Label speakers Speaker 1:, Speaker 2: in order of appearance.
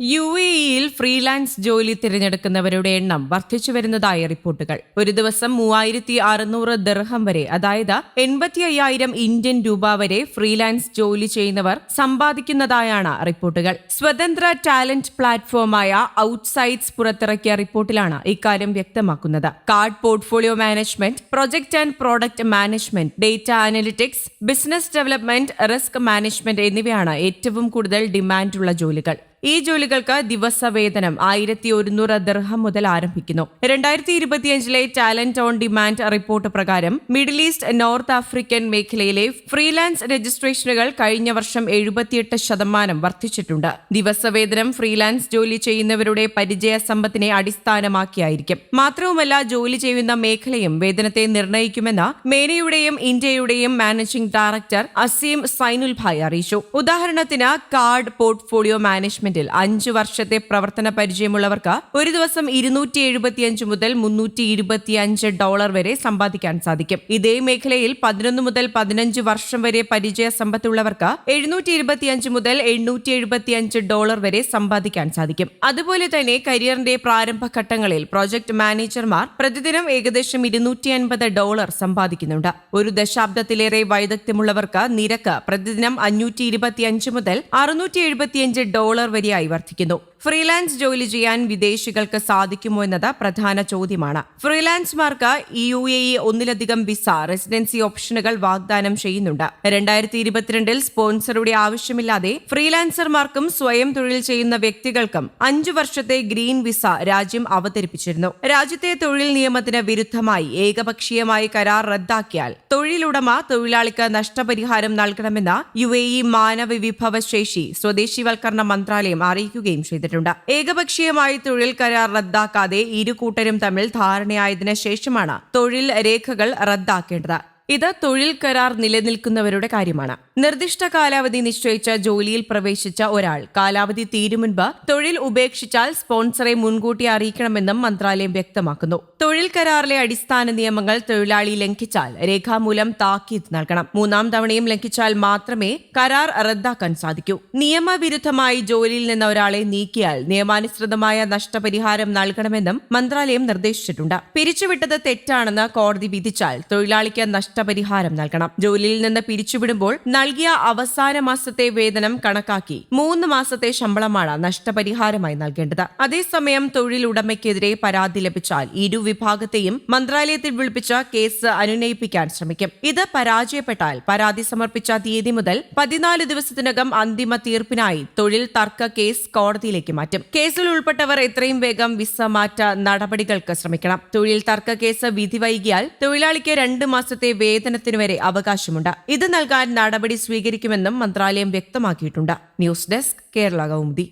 Speaker 1: U A ഇയിൽ freelance ജോലി തിരഞ്ഞെടുക്കുന്നവരുടെ എണ്ണം വർദ്ധിച്ചു വരുന്നതായ റിപ്പോർട്ടുകൾ. ഒരു ദിവസം മൂവായിരത്തി അറുന്നൂറ് ദർഹം വരെ അതായത് എൺപത്തി അയ്യായിരം ഇന്ത്യൻ രൂപ വരെ ഫ്രീലാൻസ് ജോലി ചെയ്യുന്നവർ സമ്പാദിക്കുന്നതായാണ് റിപ്പോർട്ടുകൾ. സ്വതന്ത്ര ടാലന്റ് പ്ലാറ്റ്ഫോമായ ഔട്ട്സൈഡ്സ് പുറത്തിറക്കിയ റിപ്പോർട്ടിലാണ് ഇക്കാര്യം വ്യക്തമാക്കുന്നത്. Card portfolio management project and product management data analytics business development risk management എന്നിവയാണ് ഏറ്റവും കൂടുതൽ ഡിമാൻഡുള്ള ജോലികൾ. ഈ ജോലികൾക്ക് ദിവസവേതനം ആയിരത്തി ഒരുന്നൂറ് ദർഹം മുതൽ ആരംഭിക്കുന്നു. രണ്ടായിരത്തി ഇരുപത്തിയഞ്ചിലെ ടാലന്റ് ഓൺ ഡിമാൻഡ് റിപ്പോർട്ട് പ്രകാരം മിഡിൽ ഈസ്റ്റ് നോർത്ത് ആഫ്രിക്കൻ മേഖലയിലെ ഫ്രീലാൻസ് രജിസ്ട്രേഷനുകൾ കഴിഞ്ഞ വർഷം എഴുപത്തിയെട്ട് ശതമാനം വർദ്ധിച്ചിട്ടുണ്ട്. ദിവസവേതനം ഫ്രീലാൻസ് ജോലി ചെയ്യുന്നവരുടെ പരിചയ സമ്പത്തിനെ അടിസ്ഥാനമാക്കിയായിരിക്കും. മാത്രവുമല്ല ജോലി ചെയ്യുന്ന മേഖലയും വേതനത്തെ നിർണയിക്കുമെന്ന് മേനയുടെയും ഇന്ത്യയുടെയും മാനേജിംഗ് ഡയറക്ടർ അസീം സൈനുൽ ഭായ് അറിയിച്ചു. ഉദാഹരണത്തിന് കാർഡ് പോർട്ട്ഫോളിയോ മാനേജ്മെന്റിൽ അഞ്ചു വർഷത്തെ പ്രവർത്തന പരിചയമുള്ളവർക്ക് ഒരു ദിവസം ഇരുന്നൂറ്റി എഴുപത്തിയഞ്ച് മുതൽ മുന്നൂറ്റി ഇരുപത്തിയഞ്ച് ഡോളർ വരെ സമ്പാദിക്കാൻ സാധിക്കും. ഇതേ മേഖലയിൽ പതിനൊന്ന് മുതൽ പതിനഞ്ച് വർഷം വരെ പരിചയ സമ്പത്തുള്ളവർക്ക് എഴുന്നൂറ്റി ഇരുപത്തിയഞ്ച് മുതൽ എണ്ണൂറ്റി എഴുപത്തിയഞ്ച് ഡോളർ വരെ സമ്പാദിക്കാൻ സാധിക്കും. അതുപോലെ തന്നെ കരിയറിന്റെ പ്രാരംഭഘട്ടങ്ങളിൽ പ്രോജക്ട് മാനേജർമാർ പ്രതിദിനം ഏകദേശം ഇരുന്നൂറ്റി അൻപത് ഡോളർ സമ്പാദിക്കുന്നുണ്ട്. ഒരു ദശാബ്ദത്തിലേറെ വൈദഗ്ധ്യമുള്ളവർക്ക് നിരക്ക് പ്രതിദിനം അഞ്ഞൂറ്റി ഇരുപത്തിയഞ്ച് മുതൽ അറുന്നൂറ്റി എഴുപത്തിയഞ്ച് ഡോളർ വരെയായി വർദ്ധിക്കുന്നു ഫ്രീലാൻസ് ജോലി ചെയ്യാൻ വിദേശികൾക്ക് സാധിക്കുമോ എന്നത് പ്രധാന ചോദ്യമാണ്. ഫ്രീലാൻസ്മാർക്ക് യു എ ഇ ഒന്നിലധികം വിസ റെസിഡൻസി ഓപ്ഷനുകൾ വാഗ്ദാനം ചെയ്യുന്നുണ്ട്. രണ്ടായിരത്തി ഇരുപത്തിരണ്ടിൽ സ്പോൺസറുടെ ആവശ്യമില്ലാതെ ഫ്രീലാൻസർമാർക്കും സ്വയം തൊഴിൽ ചെയ്യുന്ന വ്യക്തികൾക്കും അഞ്ചു വർഷത്തെ ഗ്രീൻ വിസ രാജ്യം അവതരിപ്പിച്ചിരുന്നു. രാജ്യത്തെ തൊഴിൽ നിയമത്തിന് വിരുദ്ധമായി ഏകപക്ഷീയമായി കരാർ റദ്ദാക്കിയാൽ തൊഴിലുടമ തൊഴിലാളിക്ക് നഷ്ടപരിഹാരം നൽകണമെന്ന് യു എ ഇ മാനവ വിഭവശേഷി സ്വദേശിവൽക്കരണ മന്ത്രാലയം അറിയിക്കുകയും ചെയ്തിട്ടുണ്ട്. ഏകപക്ഷീയമായി തൊഴിൽ കരാർ റദ്ദാക്കാതെ ഇരു കൂട്ടരും തമ്മിൽ ധാരണയായതിനു ശേഷമാണ് തൊഴിൽ രേഖകൾ റദ്ദാക്കേണ്ടത്. ഇത് തൊഴിൽ കരാർ നിലനിൽക്കുന്നവരുടെ കാര്യമാണ്. നിർദ്ദിഷ്ട കാലാവധി നിശ്ചയിച്ച ജോലിയിൽ പ്രവേശിച്ച ഒരാൾ കാലാവധി തീരും മുൻപ് തൊഴിൽ ഉപേക്ഷിച്ചാൽ സ്പോൺസറെ മുൻകൂട്ടി അറിയിക്കണമെന്നും മന്ത്രാലയം വ്യക്തമാക്കുന്നു. തൊഴിൽ കരാറിലെ അടിസ്ഥാന നിയമങ്ങൾ തൊഴിലാളി ലംഘിച്ചാൽ രേഖാമൂലം താക്കീത് നൽകണം. മൂന്നാം തവണയും ലംഘിച്ചാൽ മാത്രമേ കരാർ റദ്ദാക്കാൻ സാധിക്കൂ. നിയമവിരുദ്ധമായി ജോലിയിൽ നിന്ന് ഒരാളെ നീക്കിയാൽ നിയമാനുസൃതമായ നഷ്ടപരിഹാരം നൽകണമെന്നും മന്ത്രാലയം നിർദ്ദേശിച്ചിട്ടുണ്ട്. പിരിച്ചുവിട്ടത് തെറ്റാണെന്ന് കോടതി വിധിച്ചാൽ തൊഴിലാളിക്ക് നഷ്ടപരിഹാരം നൽകണം. ജോലിയിൽ നിന്ന് പിരിച്ചുവിടുമ്പോൾ നൽകിയ അവസാന മാസത്തെ വേതനം കണക്കാക്കി മൂന്ന് മാസത്തെ ശമ്പളമാണ് നഷ്ടപരിഹാരമായി നൽകേണ്ടത്. അതേസമയം തൊഴിലുടമയ്ക്കെതിരെ പരാതി ലഭിച്ചാൽ ഇരു വിഭാഗത്തെയും മന്ത്രാലയത്തിൽ വിളിപ്പിച്ച കേസ് അനുനയിപ്പിക്കാൻ ശ്രമിക്കും. ഇത് പരാജയപ്പെട്ടാൽ പരാതി സമർപ്പിച്ച തീയതി മുതൽ പതിനാല് ദിവസത്തിനകം അന്തിമ തീർപ്പിനായി തൊഴിൽ തർക്ക കേസ് കോടതിയിലേക്ക് മാറ്റും. കേസിൽ ഉൾപ്പെട്ടവർ എത്രയും വേഗം വിസ മാറ്റ നടപടികൾക്ക് ശ്രമിക്കണം. തൊഴിൽ തർക്ക കേസ് വിധി വൈകിയാൽ തൊഴിലാളിക്ക് രണ്ട് മാസത്തെ വേതനത്തിനു വരെ അവകാശമുണ്ട്. ഇത് നൽകാൻ നടപടി സ്വീകരിക്കുമെന്നും മന്ത്രാലയം വ്യക്തമാക്കിയിട്ടുണ്ട്. News desk Kerala Kaumudi.